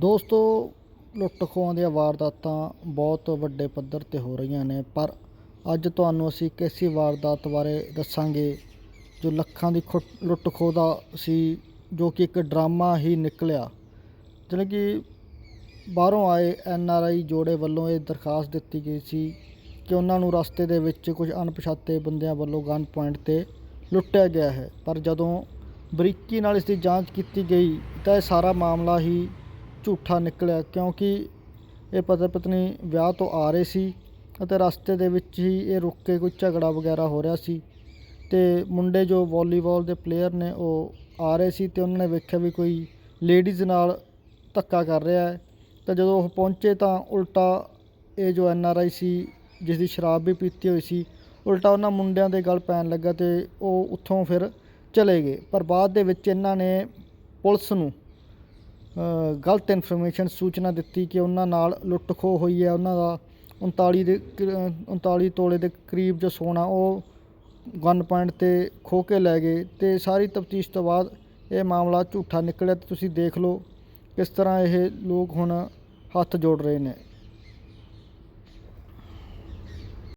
ਦੋਸਤੋ, ਲੁੱਟ ਖੋਹਾਂ ਦੀਆਂ ਵਾਰਦਾਤਾਂ ਬਹੁਤ ਵੱਡੇ ਪੱਧਰ 'ਤੇ ਹੋ ਰਹੀਆਂ ਨੇ, ਪਰ ਅੱਜ ਤੁਹਾਨੂੰ ਅਸੀਂ ਇੱਕ ਐਸੀ ਵਾਰਦਾਤ ਬਾਰੇ ਦੱਸਾਂਗੇ ਜੋ ਲੱਖਾਂ ਦੀ ਖੁ ਲੁੱਟ ਖੋਹ ਦਾ ਸੀ, ਜੋ ਕਿ ਇੱਕ ਡਰਾਮਾ ਹੀ ਨਿਕਲਿਆ। ਜਿਵੇਂ ਕਿ ਬਾਹਰੋਂ ਆਏ ਐਨ ਆਰ ਆਈ ਜੋੜੇ ਵੱਲੋਂ ਇਹ ਦਰਖਾਸਤ ਦਿੱਤੀ ਗਈ ਸੀ ਕਿ ਉਹਨਾਂ ਨੂੰ ਰਸਤੇ ਦੇ ਵਿੱਚ ਕੁਝ ਅਣਪਛਾਤੇ ਬੰਦਿਆਂ ਵੱਲੋਂ ਗਨ ਪੁਆਇੰਟ ਤੇ ਲੁੱਟਿਆ ਗਿਆ ਹੈ। ਪਰ ਜਦੋਂ ਬਰੀਕੀ ਨਾਲ ਇਸ ਦੀ ਜਾਂਚ ਕੀਤੀ ਗਈ, ਤਾਂ ਇਹ ਸਾਰਾ ਮਾਮਲਾ ਹੀ ਝੂਠਾ ਨਿਕਲਿਆ ਕਿਉਂਕਿ ਇਹ ਪਤੀ ਪਤਨੀ ਵਿਆਹ ਤੋਂ ਆ ਰਹੇ ਸੀ ਅਤੇ ਰਸਤੇ ਦੇ ਵਿੱਚ ਹੀ ਇਹ ਰੁਕ ਕੇ ਕੋਈ ਝਗੜਾ ਵਗੈਰਾ ਹੋ ਰਿਹਾ ਸੀ ਤੇ ਮੁੰਡੇ ਜੋ ਵਾਲੀਬਾਲ ਦੇ ਪਲੇਅਰ ਨੇ ਉਹ ਆ ਰਹੇ ਸੀ ਤੇ ਉਹਨਾਂ ਨੇ ਵੇਖਿਆ ਵੀ ਕੋਈ ਲੇਡੀਜ਼ ਨਾਲ ਧੱਕਾ ਕਰ ਰਿਹਾ ਹੈ। ਤਾਂ ਜਦੋਂ ਉਹ ਪਹੁੰਚੇ ਤਾਂ ਉਲਟਾ ਇਹ ਜੋ ਐਨ ਆਰ ਆਈ ਸੀ ਜਿਸ ਦੀ ਸ਼ਰਾਬ ਵੀ ਪੀਤੀ ਹੋਈ ਸੀ, ਉਲਟਾ ਉਹਨਾਂ ਮੁੰਡਿਆਂ ਦੇ ਗਲ ਪੈਣ ਲੱਗਾ ਤੇ ਉਹ ਉੱਥੋਂ ਫਿਰ ਚਲੇ ਗਏ। ਪਰ ਬਾਅਦ ਦੇ ਵਿੱਚ ਇਹਨਾਂ ਨੇ ਪੁਲਿਸ ਨੂੰ ਗਲਤ ਇਨਫੋਰਮੇਸ਼ਨ ਸੂਚਨਾ ਦਿੱਤੀ ਕਿ ਉਹਨਾਂ ਨਾਲ ਲੁੱਟ ਖੋਹ ਹੋਈ ਹੈ। ਉਹਨਾਂ ਦਾ 39 ਦੇ ਕ- 39 ਤੋਲੇ ਦੇ ਕਰੀਬ ਜੋ ਸੋਨਾ ਉਹ ਗਨ ਪੁਆਇੰਟ ਤੇ ਖੋਹ ਕੇ ਲੈ ਗਏ ਤੇ ਸਾਰੀ ਤਫਤੀਸ਼ ਤੋਂ ਬਾਅਦ ਇਹ ਮਾਮਲਾ ਝੂਠਾ ਨਿਕਲਿਆ ਤੇ ਤੁਸੀਂ ਦੇਖ ਲਓ ਕਿਸ ਤਰ੍ਹਾਂ ਇਹ ਲੋਕ ਹੁਣ ਹੱਥ ਜੋੜ ਰਹੇ ਨੇ।